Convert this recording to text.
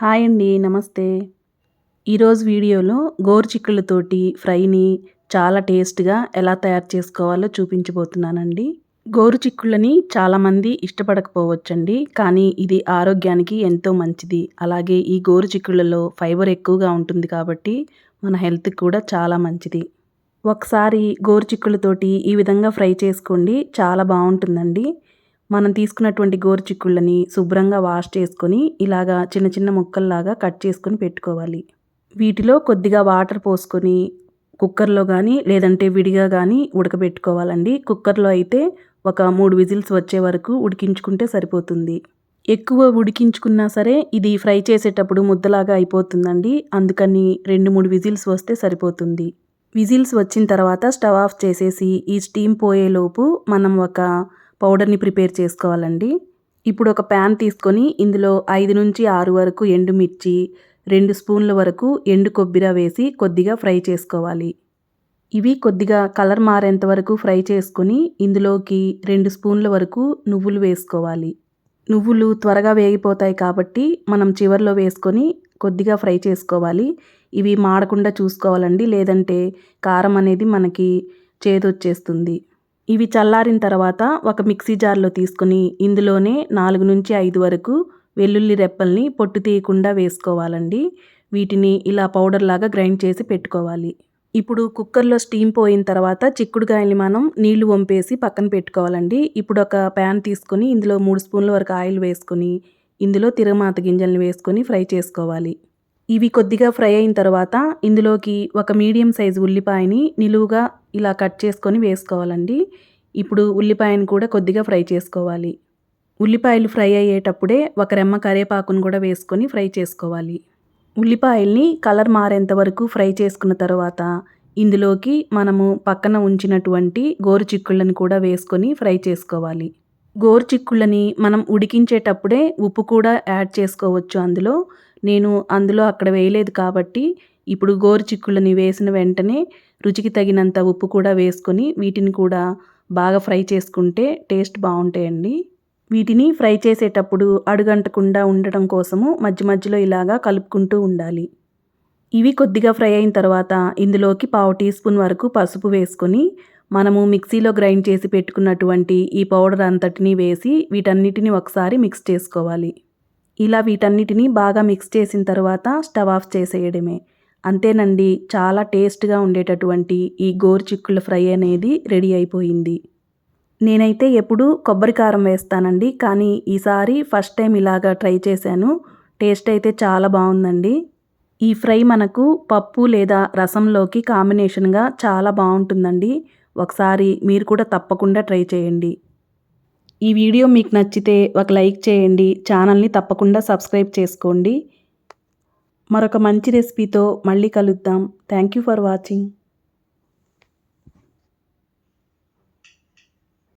Hi అండి నమస్తే. ఈరోజు వీడియోలో గోరుచిక్కులతోటి ఫ్రైని చాలా టేస్ట్గా ఎలా తయారు చేసుకోవాలో చూపించబోతున్నానండి. గోరుచిక్కుళ్ళని చాలామంది ఇష్టపడకపోవచ్చండి కానీ ఇది ఆరోగ్యానికి ఎంతో మంచిది. అలాగే ఈ గోరుచిక్కుళ్ళలో ఫైబర్ ఎక్కువగా ఉంటుంది కాబట్టి మన హెల్త్కి కూడా చాలా మంచిది. ఒకసారి గోరుచిక్కులతోటి ఈ విధంగా ఫ్రై చేసుకోండి చాలా బాగుంటుందండి. మనం తీసుకున్నటువంటి గోరుచిక్కుళ్ళని శుభ్రంగా వాష్ చేసుకొని ఇలాగా చిన్న చిన్న ముక్కల్లాగా కట్ చేసుకొని పెట్టుకోవాలి. వీటిలో కొద్దిగా వాటర్ పోసుకొని కుక్కర్లో కానీ లేదంటే విడిగా కానీ ఉడకబెట్టుకోవాలండి. కుక్కర్లో అయితే ఒక మూడు విజిల్స్ వచ్చే వరకు ఉడికించుకుంటే సరిపోతుంది. ఎక్కువ ఉడికించుకున్నా సరే ఇది ఫ్రై చేసేటప్పుడు ముద్దలాగా అయిపోతుందండి. అందుకని రెండు మూడు విజిల్స్ వస్తే సరిపోతుంది. విజిల్స్ వచ్చిన తర్వాత స్టవ్ ఆఫ్ చేసేసి ఈ స్టీమ్ పోయేలోపు మనం ఒక పౌడర్ని ప్రిపేర్ చేసుకోవాలండి. ఇప్పుడు ఒక ప్యాన్ తీసుకొని ఇందులో ఐదు నుంచి ఆరు వరకు ఎండుమిర్చి రెండు స్పూన్ల వరకు ఎండు కొబ్బరి వేసి కొద్దిగా ఫ్రై చేసుకోవాలి. ఇవి కొద్దిగా కలర్ మారేంత వరకు ఫ్రై చేసుకొని ఇందులోకి రెండు స్పూన్ల వరకు నువ్వులు వేసుకోవాలి. నువ్వులు త్వరగా వేగిపోతాయి కాబట్టి మనం చివరిలో వేసుకొని కొద్దిగా ఫ్రై చేసుకోవాలి. ఇవి మాడకుండా చూసుకోవాలండి లేదంటే కారం అనేది మనకి చేదొచ్చేస్తుంది. ఇవి చల్లారిన తర్వాత ఒక మిక్సీ జార్లో తీసుకుని ఇందులోనే నాలుగు నుంచి ఐదు వరకు వెల్లుల్లి రెప్పల్ని పొట్టు తీయకుండా వేసుకోవాలండి. వీటిని ఇలా పౌడర్ లాగా గ్రైండ్ చేసి పెట్టుకోవాలి. ఇప్పుడు కుక్కర్లో స్టీమ్ పోయిన తర్వాత చిక్కుడుకాయల్ని మనం నీళ్ళు వంపేసి పక్కన పెట్టుకోవాలండి. ఇప్పుడు ఒక ప్యాన్ తీసుకొని ఇందులో మూడు స్పూన్ల వరకు ఆయిల్ వేసుకొని ఇందులో తిరగమాత గింజల్ని వేసుకొని ఫ్రై చేసుకోవాలి. ఇవి కొద్దిగా ఫ్రై అయిన తర్వాత ఇందులోకి ఒక మీడియం సైజు ఉల్లిపాయని నిలువుగా ఇలా కట్ చేసుకొని వేసుకోవాలండి. ఇప్పుడు ఉల్లిపాయను కూడా కొద్దిగా ఫ్రై చేసుకోవాలి. ఉల్లిపాయలు ఫ్రై అయ్యేటప్పుడే ఒక రెమ్మ కరివేపాకును కూడా వేసుకొని ఫ్రై చేసుకోవాలి. ఉల్లిపాయల్ని కలర్ మారేంత వరకు ఫ్రై చేసుకున్న తర్వాత ఇందులోకి మనము పక్కన ఉంచినటువంటి గోరు చిక్కుళ్ళని కూడా వేసుకొని ఫ్రై చేసుకోవాలి. గోరు చిక్కుళ్ళని మనం ఉడికించేటప్పుడే ఉప్పు కూడా యాడ్ చేసుకోవచ్చు అందులో. నేను అందులో అక్కడ వేయలేదు కాబట్టి ఇప్పుడు గోరు చిక్కుళ్ళని వేసిన వెంటనే రుచికి తగినంత ఉప్పు కూడా వేసుకొని వీటిని కూడా బాగా ఫ్రై చేసుకుంటే టేస్ట్ బాగుంటాయండి. వీటిని ఫ్రై చేసేటప్పుడు అడుగంటకుండా ఉండటం కోసము మధ్య మధ్యలో ఇలాగా కలుపుకుంటూ ఉండాలి. ఇవి కొద్దిగా ఫ్రై అయిన తర్వాత ఇందులోకి పావు టీ స్పూన్ వరకు పసుపు వేసుకొని మనము మిక్సీలో గ్రైండ్ చేసి పెట్టుకున్నటువంటి ఈ పౌడర్ అంతటిని వేసి వీటన్నిటిని ఒకసారి మిక్స్ చేసుకోవాలి. ఇలా వీటన్నిటిని బాగా మిక్స్ చేసిన తర్వాత స్టవ్ ఆఫ్ చేసేయడమే. అంతేనండి చాలా టేస్ట్గా ఉండేటటువంటి ఈ గోరుచిక్కుల ఫ్రై అనేది రెడీ అయిపోయింది. నేనైతే ఎప్పుడూ కొబ్బరి కారం వేస్తానండి కానీ ఈసారి ఫస్ట్ టైం ఇలాగా ట్రై చేశాను. టేస్ట్ అయితే చాలా బాగుందండి. ఈ ఫ్రై మనకు పప్పు లేదా రసంలోకి కాంబినేషన్గా చాలా బాగుంటుందండి. ఒకసారి మీరు కూడా తప్పకుండా ట్రై చేయండి. ఈ వీడియో మీకు నచ్చితే ఒక లైక్ చేయండి ఛానల్ని తప్పకుండా సబ్స్క్రైబ్ చేసుకోండి. మరొక మంచి రెసిపీతో మళ్ళీ కలుద్దాం. Thank you for watching